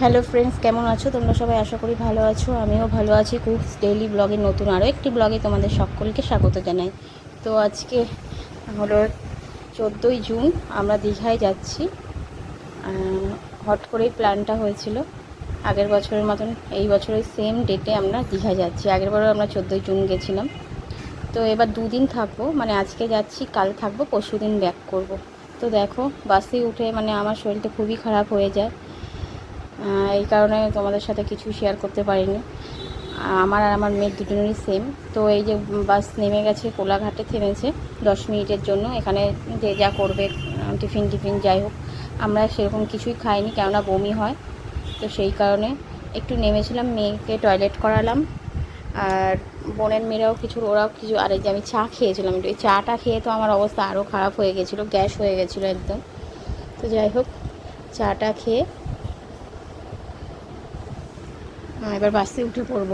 Hello friends কেমন আছো? তোমরা সবাই আশা করি ভালো আছো, আমিও ভালো আছি। খুব ডেইলি ব্লগের নতুন আরও একটি ব্লগে তোমাদের সকলকে স্বাগত জানাই। তো আজকে হলো চোদ্দোই জুন, আমরা দীঘায় যাচ্ছি। হট করেই প্ল্যানটা হয়েছিল। আগের বছরের মতন এই বছরের সেম ডেটে আমরা দীঘা যাচ্ছি। আগের বারও আমরা চোদ্দোই জুন গেছিলাম। তো এবার দুদিন থাকব মানে আজকে যাচ্ছি, কাল থাকব পরশু দিন ব্যাক করব। তো দেখো, বাসে উঠে মানে আমার শরীরটা খুবই খারাপ হয়ে যায়। এই কারণে তোমাদের সাথে কিছু শেয়ার করতে পারিনি। আমার আর আমার মেয়ের দুজনেরই সেম তো এই যে বাস নেমে গেছে, কোলাঘাটে থেমেছে দশ মিনিটের জন্য। এখানে যে যা করবে টিফিন টিফিন যাই হোক, আমরা সেরকম কিছুই খাইনি, কেননা বমি হয়। তো সেই কারণে একটু নেমেছিলাম, মেয়েকে টয়লেট করালাম। আর বোনের মেয়েরাও কিছু, ওরাও কিছু, আর যে আমি চা খেয়েছিলাম একটু। এই চাটা খেয়ে তো আমার অবস্থা আরও খারাপ হয়ে গেছিল, গ্যাস হয়ে গেছিল একদম। তো যাই হোক, চাটা খেয়ে এবার বাসে উঠে পড়ব।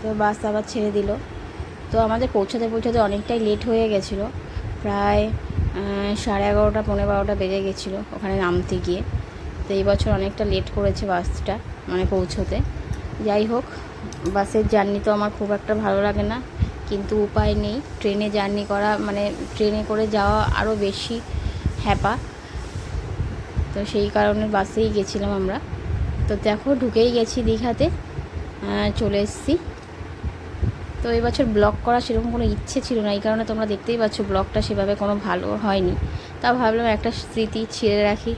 তো বাস আবার ছেড়ে দিল। তো আমাদের পৌঁছাতে পৌঁছাতে অনেকটাই লেট হয়ে গেছিল। প্রায় সাড়ে এগারোটা পনেরো বারোটা বেজে গেছিল ওখানে নামতে গিয়ে। তো এই বছর অনেকটা লেট করেছে বাসটা মানে পৌঁছোতে। যাই হোক, বাসের জার্নি তো আমার খুব একটা ভালো লাগে না। কিন্তু উপায় নেই। ট্রেনে জার্নি করা মানে ট্রেনে করে যাওয়া আরও বেশি হ্যাপা। তো সেই কারণে বাসেই গেছিলাম আমরা। তো দেখো ঢুকেই গেছি দীঘাতে। চলে এসেছি। তো এবছর বছর ব্লগ করা সেরকম কোনো ইচ্ছে ছিল না। এই কারণে তোমরা দেখতেই পাচ্ছ ব্লগটা সেভাবে কোনো ভালো হয়নি। তা ভাবলাম একটা স্মৃতি ছিঁড়ে রাখি।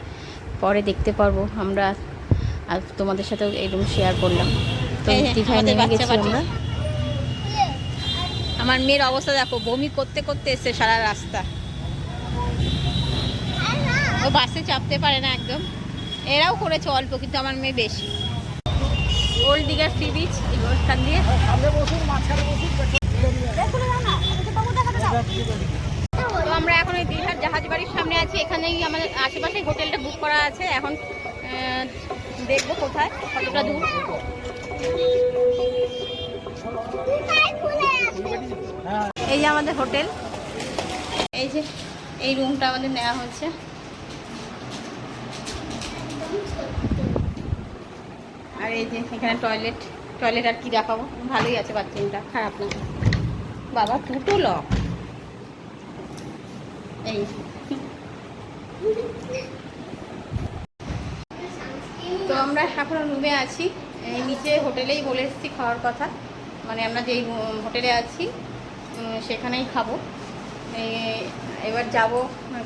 পরে দেখতে পারব। আমরা আর তোমাদের সাথেও এরকম শেয়ার করলাম। তো দীঘায় নেমে গেছি আমরা। আমার মেয়ের অবস্থা দেখো, বমি করতে করতে এসছে সারা রাস্তা। ও বাসে চাপতে পারে না একদম। এরাও করেছে অল্প, কিন্তু আমার মেয়ে বেশি। ওল্ড দিঘার সি বিচ দিয়ে। তো আমরা এখন এই দীঘার জাহাজ বাড়ির সামনে আছি। এখানেই আমাদের আশেপাশে হোটেলটা বুক করা আছে। এখন দেখব কোথায়, কতটা দূর। এই যে আমাদের হোটেল। এই যে এই রুমটা আমাদের নেওয়া হচ্ছে। আর এই যে এখানে টয়লেট। টয়লেট আর কি দেখাবো? ভালোই আছে বাথরুমটা। খারাপ না। বাবা, দুটো লক এই তো আমরা এখন রুমে আছি। এই নিচে হোটেলেই বলে এসেছি খাওয়ার কথা। মানে আমরা যেই হোটেলে আছি সেখানেই খাব। এবার যাব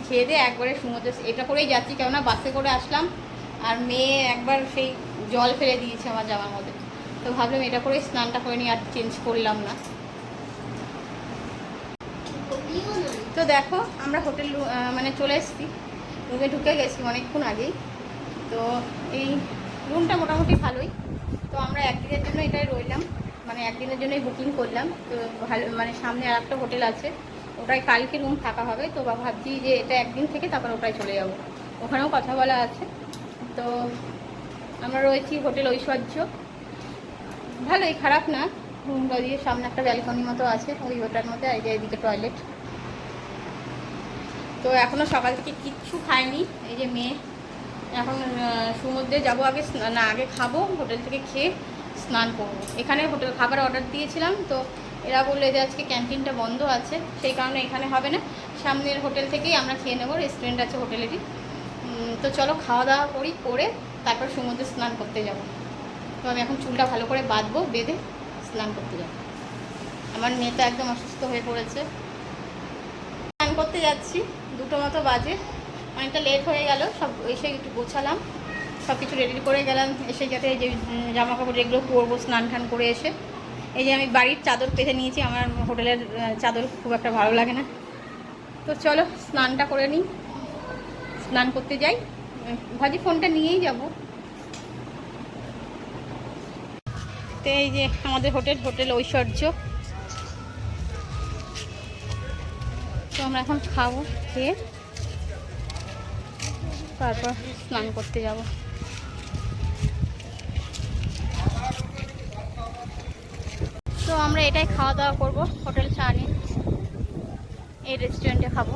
খেয়ে দিয়ে একবারে সমুদ্রে এটা করেই যাচ্ছি, কেননা বাসে করে আসলাম, আর মেয়ে একবার সেই জল ফেলে দিয়েছে আমার জামার মধ্যে। তো ভাবলাম এটা করেই স্নানটা করে নিই, আর চেঞ্জ করলাম না। তো দেখো, আমরা হোটেল মানে চলে এসেছি। রুমে ঢুকে গেছি অনেকক্ষণ আগেই। তো এই রুমটা মোটামুটি ভালোই। তো আমরা একদিনের জন্য এটাই রইলাম। মানে একদিনের জন্যই বুকিং করলাম। তো ভালো মানে সামনে আর একটা হোটেল আছে। ওটাই কালকে রুম থাকা হবে। তো ভাবছি যে এটা একদিন থেকে তারপর ওটাই চলে যাব। ওখানেও কথা বলা আছে। তো আমরা রয়েছি হোটেল ঐশ্বর্য। ভালোই, খারাপ না। রুমটা দিয়ে সামনে একটা ব্যালকনি মতো আছে। ওই ওটার মধ্যে এই যে এদিকে টয়লেট তো এখনও সকাল থেকে কিচ্ছু খাইনি। এই যে মেয়ে। এখন সমুদ্রে যাব আগে না, আগে খাব। হোটেল থেকে খেয়ে স্নান করব। এখানে হোটেল খাবার অর্ডার দিয়েছিলাম, তো এরা বলল যে আজকে ক্যান্টিনটা বন্ধ আছে, সেই কারণে এখানে হবে না। সামনের হোটেল থেকেই আমরা খেয়ে নেব, রেস্টুরেন্ট আছে হোটেলেরই। তো চলো খাওয়া দাওয়া করি, করে তারপর সমুদ্রে স্নান করতে যাব। তো আমি এখন চুলটা ভালো করে বাঁধবো, বেঁধে স্নান করতে যাব। আমার মেয়ে তো একদম অসুস্থ হয়ে পড়েছে। স্নান করতে যাচ্ছি, দুটো মতো বাজে। অনেকটা লেট হয়ে গেল, সব এসে একটু গোছালাম। সব কিছু রেডি করে গেলাম। এসে যাতে এই যে জামা কাপড় যেগুলো পরবো, স্নান টান করে এসে। এই যে আমি বাড়ির চাদর পেতে নিয়েছি, আমার হোটেলের চাদর খুব একটা ভালো লাগে না। তো চলো, স্নানটা করে নিই। স্নান করতে যাই। ভাজি ফোনটা নিয়েই যাব। তো এই যে আমাদের হোটেল হোটেল ঐশ্বর্য। তো আমরা এখন খাব, খেয়ে তারপর স্নান করতে যাব। তো আমরা এটাই খাওয়া দাওয়া করব, হোটেল চা নিয়ে। এই রেস্টুরেন্টে খাব।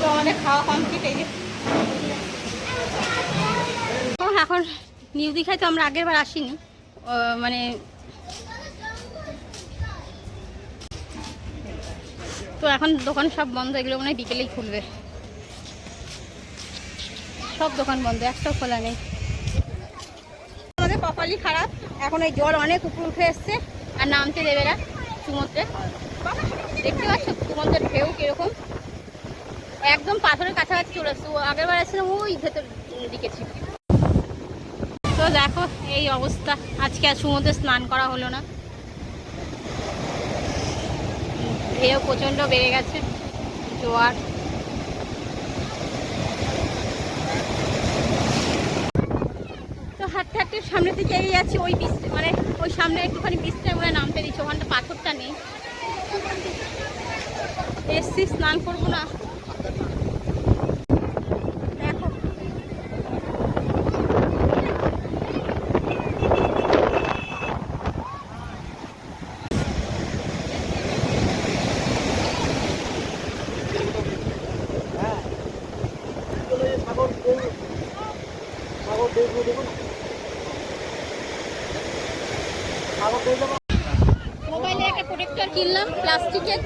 তো আমাদের খাওয়া কমপ্লিট এই যে? এখন নিউ দীঘায় তো আমরা আগের বার আসিনি মানে তো এখন দোকান সব বন্ধ এগুলো মনে হয় বিকেলেই খুলবে। সব দোকান বন্ধ একটাও খোলা নেই। আমাদের কপালই খারাপ এখন এই জল অনেক উপর উঠে এসছে আর নামতে দেবে না সমুদ্রে দেখতে পাচ্ছ সমুদ্রের ঢেউ কীরকম? একদম পাথরের কাছাকাছি চলে আসছে আগের বার আসছিলাম ওই ভেতর দিকে ছিল। তো দেখো, এই অবস্থা। আজকে আর সমুদ্রে স্নান করা হলো না। ঢেউ প্রচণ্ড বেড়ে গেছে, জোয়ার। তো হাঁটতে হাঁটতে সামনের দিকে যাচ্ছি, ওই বিচ মানে ওই সামনে একটুখানি বিচটা নামতে দিচ্ছে, ওখানটা পাথরটা নেই। এসছি স্নান করব না। প্রোটেক্টর কিনলাম, প্লাস্টিকের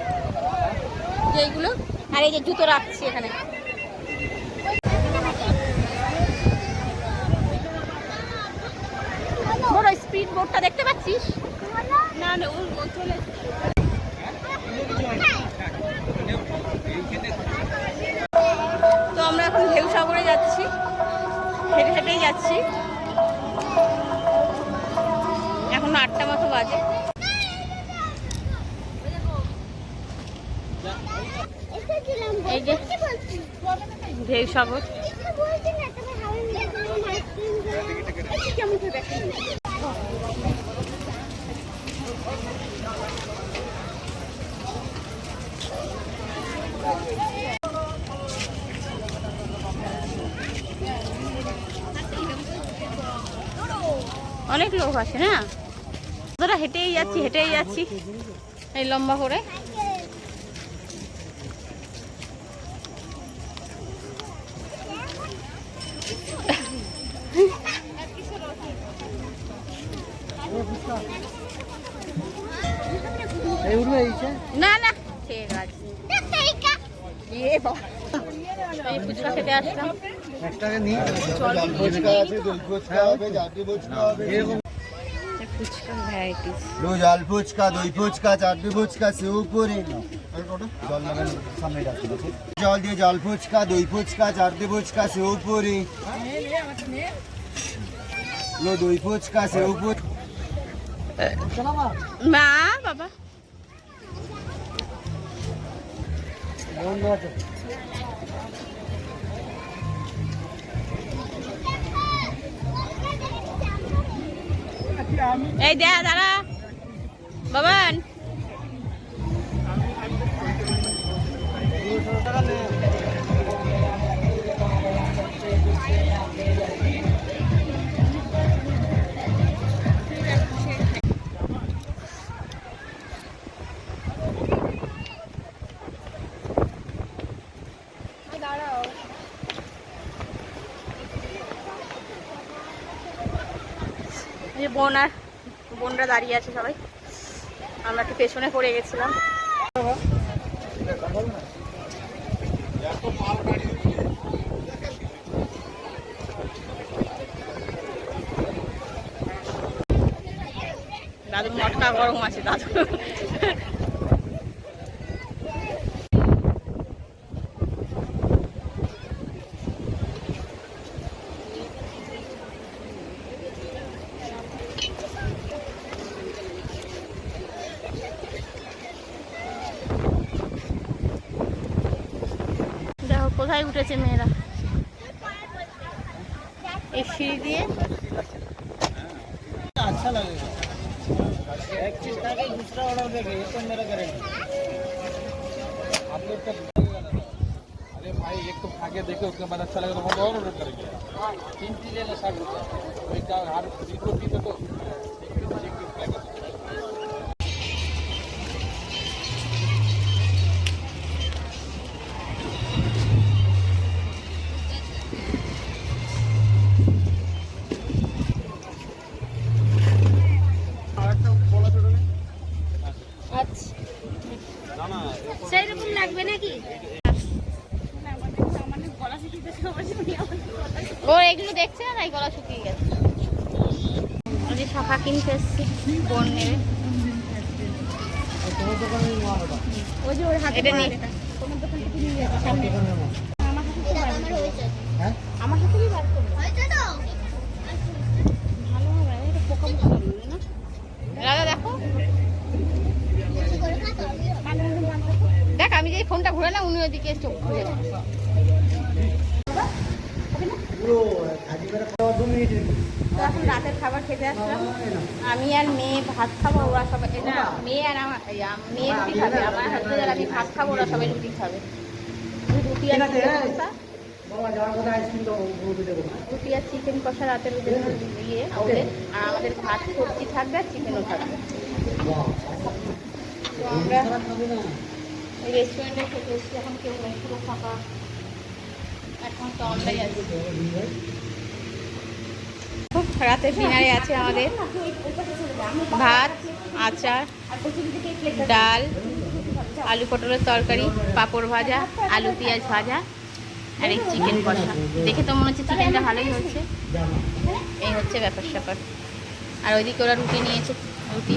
যেইগুলো আর এই যে জুতো রাখছি এখানে। বড় স্পিড বোর্ডটা দেখতে পাচ্ছিস? না না তো আমরা এখন ঢেউ সাগরে যাচ্ছি, হেঁটে হেঁটেই যাচ্ছি। এখন আটটা মতো বাজে। ঢেউ সাগর অনেক লোক আছে না? হেঁটেই যাচ্ছি হেঁটেই যাচ্ছি। এই লম্বা করে না না ঠিক আছে ইয়ে বাবা। এই ফুচকা খেতে আসলাম ফুচকা আছে দই ফুচকা হবে চাটনি ফুচকা হবে এই ফুচকা ভ্যারাইটিস লো জল ফুচকা দই ফুচকা চাটনি ফুচকা সেউ পুরি। আছে জল দিয়ে জল ফুচকা দই ফুচকা চাটনি ফুচকা সেউ পুরি। দই ফুচকা সেউ পুরি। মা বাবা। এই দেয়া দাঁড়া। বাবান। বোন আর বোনরা দাঁড়িয়ে আছে সবাই। আমরা একটু পেছনে পড়ে গেছিলাম। দাদুর মটকা গরম আছে, দাদু দেখো কোথায় উঠেছে মেয়েরা এই সিঁড়ি দিয়ে एक चीज खा के दूसरा ऑर्डर देंगे ये तो मेरा गारंटी आप लोग का अरे भाई एक तो खा के देखे उसके बाद अच्छा लगे तो हम और ऑर्डर करेंगे तीन चीजें ना साठ रुपये वही का हर चीज को पीते तो এগুলো দেখছে না তাই গলা শুকিয়ে গেছে। ওই যে শাখা কিনতে এসছি বোন নেবে। ওই যে ওই হাতে নিয়ে। তোমার দোকান থেকে নিয়ে যাচ্ছে সামনে হ্যাঁ? আমার সাথে বার করবে ভালো হবে এটা পোকা মোকা না? রাজা দেখো। দেখ আমি যে ফোনটা ঘুরে না উনি ওইদিকে চোখ ঘুরে তো এখন রাতের খাবার খেতে আসলাম। আমি আর মেয়ে ভাত খাব ওরা সবাই এটা মেয়ে আর আমার মেয়ে রুটি খাবে আমার হাজবেন্ড আর আমি ভাত খাব ওরা সবাই রুটি খাবে। রুটি আর রুটি আর চিকেন কষা রাতের ইয়ে ওদের আর আমাদের ভাত সবজি থাকবে আর চিকেনও থাকবে। তো আমরা রেস্টুরেন্টে খেতে এসেছি এখন কেউ নেই পুরো ফাঁকা। এখন তো আমরাই আছি। রাতের ডিনারে আছে আমাদের ভাত, আচার, ডাল, আলু পটলের তরকারি, পাঁপড় ভাজা, আলু পেঁয়াজ ভাজা, আর এই চিকেন কষা। দেখে তো মনে হচ্ছে চিকেনটা ভালোই হচ্ছে। এই হচ্ছে ব্যাপার স্যাপার আর ওইদিকে ওরা রুটি নিয়েছে, রুটি।